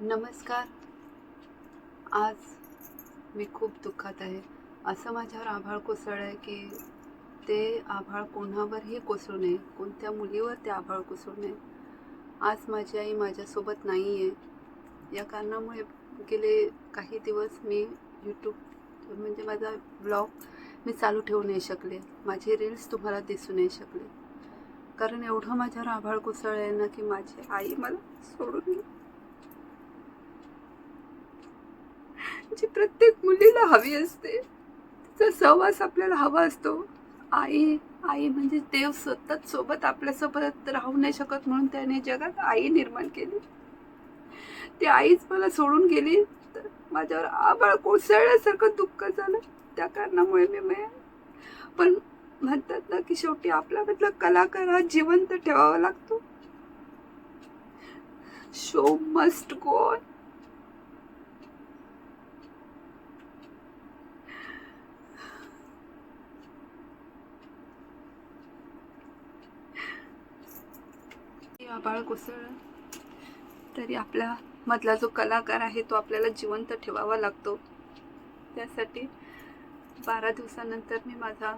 नमस्कार. आज मी खूप दुःखात आहे. असं माझ्यावर आभाळ कोसळलं आहे की ते आभाळ कोणावरही कोसळू नये. कोणत्या मुलीवर ते आभाळ कोसळू नये. आज माझी आई माझ्यासोबत नाही आहे या कारणामुळे गेले काही दिवस मी यूट्यूब म्हणजे माझा ब्लॉग मी चालू ठेवू नाही शकले. माझे रील्स तुम्हाला दिसू नाही शकले. कारण एवढं माझ्यावर आभाळ कोसळलं आहे ना की माझी आई मला सोडून जी प्रत्येक मुलीला हवी असते. तिचा सहवास आपल्याला हवा असतो. आई आई म्हणजे देव सतत सोबत आपल्यासोबत राहू नाही शकत म्हणून त्याने जगात आई निर्माण केली. ती आईच मला सोडून गेली तर माझ्यावर आबाळ कोसळल्यासारखं दुःख झालं. त्या कारणामुळे मी मी पण म्हणतात ना की शेवटी आपल्यामधला कलाकार हा जिवंत ठेवावा लागतो. शो मस्ट गो ऑन आबाळ कोसळलं. तरी आपल्या मधला जो कलाकार आहे तो आपल्याला जिवंत ठेवावा लागतो. त्यासाठी बारा दिवसानंतर मी माझा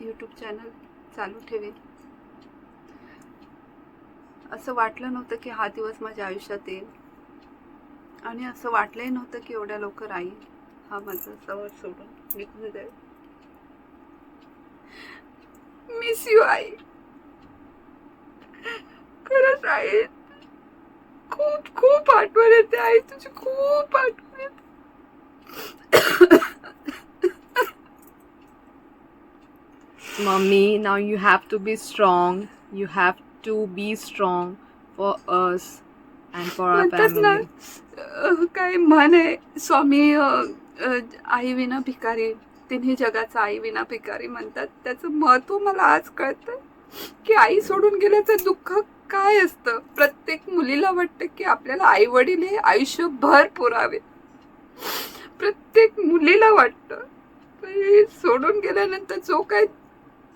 यूट्यूब चॅनल चालू ठेवेन. असं वाटलं नव्हतं की हा दिवस माझ्या आयुष्यात येईल. आणि असं वाटलंही नव्हतं की एवढ्या लवकर आई हा माझा सवड सोडून निघून जाईल. मिस यू आई. खूप खूप आठवण येते आई तुझी खूप आठवण येते. you have to be strong. You have to be strong for us and for our म्हणतात ना काय म्हण आहे. स्वामी आई विना भिकारी तिन्ही जगाचा आई विना भिकारी म्हणतात. त्याचं महत्त्व मला आज कळतं की आई सोडून गेल्याचं दुःख काय असतं? प्रत्येक मुलीला वाटतं की आपल्याला आई वडील हे आयुष्यभर पुरावे. प्रत्येक मुलीला वाटतं. पण हे सोडून गेल्यानंतर जो काय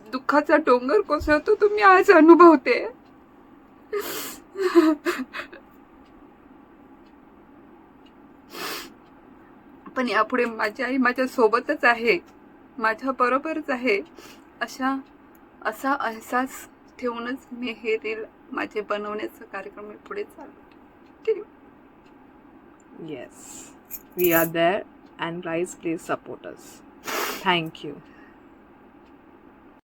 दुःखाचा डोंगर कोसळतो तो मी आज अनुभवते. पण यापुढे माझी आई माझ्या सोबतच आहे. माझ्या बरोबरच आहे. अशा असा अहसास ठेवूनच मी हे रील माझे बनवण्याचा कार्यक्रम मी पुढे चालू yes we are there and rise please supporters thank you